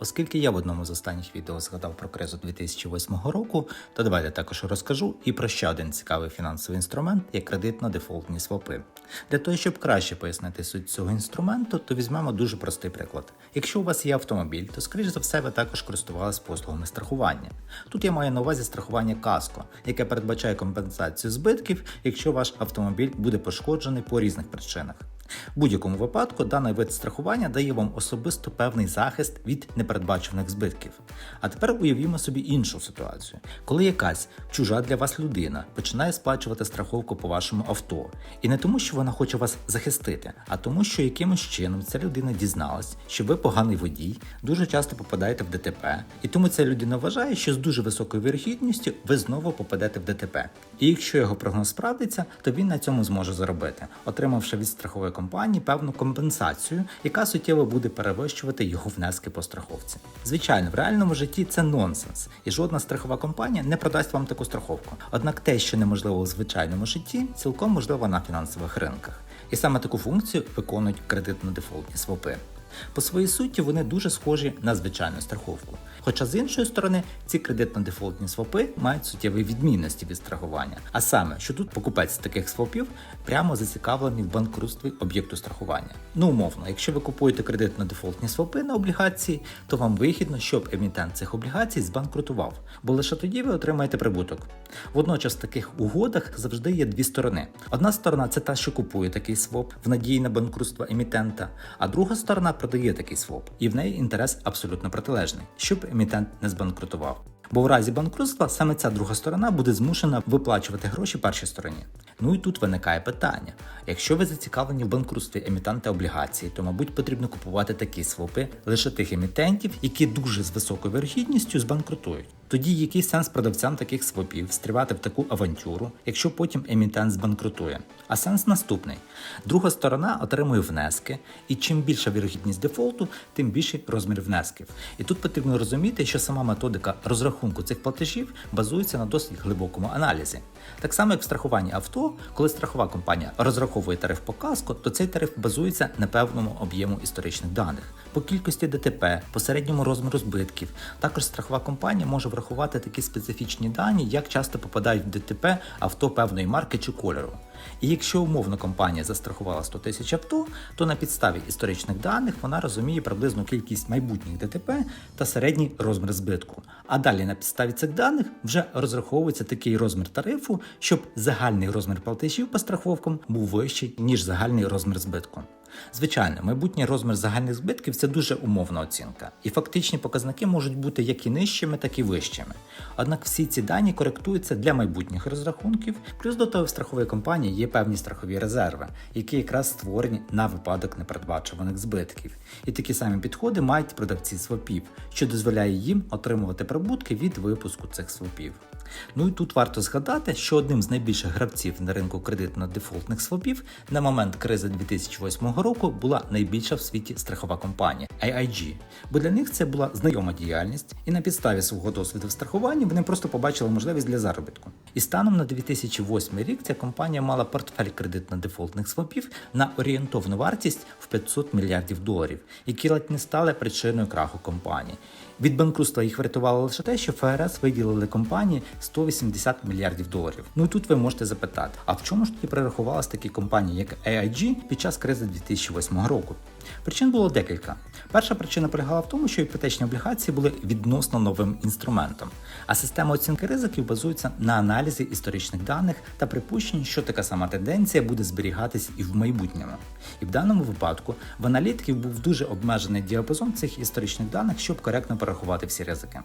Оскільки я в одному з останніх відео згадав про кризу 2008 року, то давайте також розкажу і про ще один цікавий фінансовий інструмент, як кредитно-дефолтні свопи. Для того, щоб краще пояснити суть цього інструменту, то візьмемо дуже простий приклад. Якщо у вас є автомобіль, то скоріш за все ви також користувалися послугами страхування. Тут я маю на увазі страхування каско, яке передбачає компенсацію збитків, якщо ваш автомобіль буде пошкоджений по різних причинах. В будь-якому випадку даний вид страхування дає вам особисто певний захист від непередбачених збитків. А тепер уявімо собі іншу ситуацію, коли якась чужа для вас людина починає сплачувати страховку по вашому авто, і не тому, що вона хоче вас захистити, а тому, що якимось чином ця людина дізналась, що ви поганий водій, дуже часто попадаєте в ДТП, і тому ця людина вважає, що з дуже високою вірогідністю ви знову попадете в ДТП. І якщо його прогноз справдиться, то він на цьому зможе заробити, отримавши від страхової компанії певну компенсацію, яка суттєво буде перевищувати його внески по страховці. Звичайно, в реальному житті це нонсенс, і жодна страхова компанія не продасть вам таку страховку. Однак те, що неможливо у звичайному житті, цілком можливо на фінансових ринках. І саме таку функцію виконують кредитно-дефолтні свопи. По своїй суті вони дуже схожі на звичайну страховку. Хоча з іншої сторони ці кредитно-дефолтні свопи мають суттєві відмінності від страхування. А саме, що тут покупець таких свопів прямо зацікавлений в банкрутстві об'єкту страхування. Ну умовно, якщо ви купуєте кредитно-дефолтні свопи на облігації, то вам вигідно, щоб емітент цих облігацій збанкрутував, бо лише тоді ви отримаєте прибуток. Водночас в таких угодах завжди є дві сторони. Одна сторона це та, що купує такий своп в надії на банкрутство емітента, а друга сторона продає такий своп, і в неї інтерес абсолютно протилежний, щоб емітент не збанкрутував. Бо в разі банкрутства саме ця друга сторона буде змушена виплачувати гроші першій стороні. Ну і тут виникає питання: якщо ви зацікавлені в банкрутстві емітанта облігації, то мабуть потрібно купувати такі свопи лише тих емітентів, які дуже з високою вирогідністю збанкрутують. Тоді який сенс продавцям таких свопів стрівати в таку авантюру, якщо потім емітент збанкрутує? А сенс наступний: друга сторона отримує внески, і чим більша вірогідність дефолту, тим більший розмір внесків. І тут потрібно розуміти, що сама методика розрахунку цих платежів базується на досить глибокому аналізі. Так само, як в страхуванні авто, коли страхова компанія розраховує тариф по каско, то цей тариф базується на певному об'єму історичних даних. По кількості ДТП, по середньому розміру збитків. Також страхова компанія може врахувати такі специфічні дані, як часто попадають в ДТП авто певної марки чи кольору. І якщо умовно компанія застрахувала 100 тисяч авто, то на підставі історичних даних вона розуміє приблизну кількість майбутніх ДТП та середній розмір збитку. А далі на підставі цих даних вже розраховується такий розмір тарифу, щоб загальний розмір платежів по страховкам був вищий, ніж загальний розмір збитку. Звичайно, майбутній розмір загальних збитків це дуже умовна оцінка, і фактичні показники можуть бути як і нижчими, так і вищими. Однак всі ці дані коректуються для майбутніх розрахунків, плюс до того в страхової компанії є певні страхові резерви, які якраз створені на випадок непередбачуваних збитків. І такі самі підходи мають продавці свопів, що дозволяє їм отримувати прибутки від випуску цих свопів. Ну і тут варто згадати, що одним з найбільших гравців на ринку кредитно-дефолтних свопів на момент кризи 2008 року була найбільша в світі страхова компанія AIG, бо для них це була знайома діяльність, і на підставі свого досвіду в страхуванні вони просто побачили можливість для заробітку. І станом на 2008 рік ця компанія мала портфель кредитно-дефолтних свопів на орієнтовну вартість в 500 мільярдів доларів, які ледь не стали причиною краху компанії. Від банкрутства їх врятувало лише те, що ФРС виділили компанії 180 мільярдів доларів. Ну і тут ви можете запитати, а в чому ж тоді перерахувалися такі компанії, як AIG під час кризи 2008 року? Причин було декілька. Перша причина полягала в тому, що іпотечні облігації були відносно новим інструментом, а система оцінки ризиків базується на аналізі історичних даних та припущень, що така сама тенденція буде зберігатись і в майбутньому. І в даному випадку в аналітиків був дуже обмежений діапазон цих історичних даних, щоб коректно порахувати всі ризики.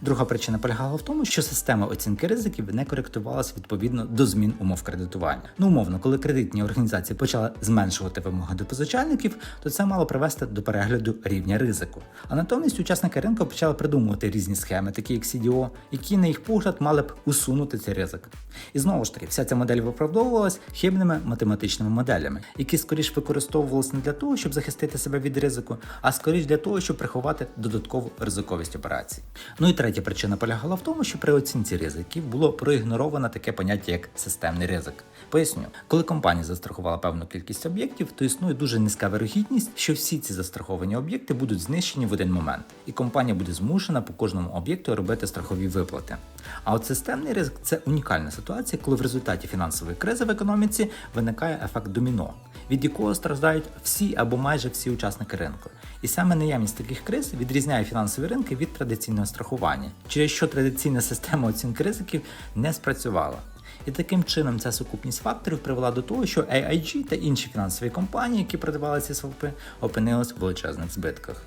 Друга причина полягала в тому, що система оцінки ризиків не коректувалася відповідно до змін умов кредитування. Ну, умовно, коли кредитні організації почали зменшувати вимоги до позичальників, то це мало привести до перегляду рівня ризику. А натомість учасники ринку почали придумувати різні схеми, такі як CDO, які, на їх погляд, мали б усунути цей ризик. І знову ж таки, вся ця модель виправдовувалась хибними математичними моделями, які скоріш використовувалися не для того, щоб захистити себе від ризику, а скоріш для того, щоб приховати додаткову ризиковість операцій. Ну і третя причина полягала в тому, що при оцінці ризиків було проігноровано таке поняття як системний ризик. Поясню, коли компанія застрахувала певну кількість об'єктів, то існує дуже низька вирогідність, що всі ці застраховані об'єкти будуть знищені в один момент, і компанія буде змушена по кожному об'єкту робити страхові виплати. А от системний ризик це унікальна ситуація, коли в результаті фінансової кризи в економіці виникає ефект доміно, від якого страждають всі або майже всі учасники ринку. І саме наявність таких криз відрізняє фінансові ринки від традиційного страхування, через що традиційна система оцінки ризиків не спрацювала. І таким чином ця сукупність факторів привела до того, що AIG та інші фінансові компанії, які продавали ці свопи, опинились в величезних збитках.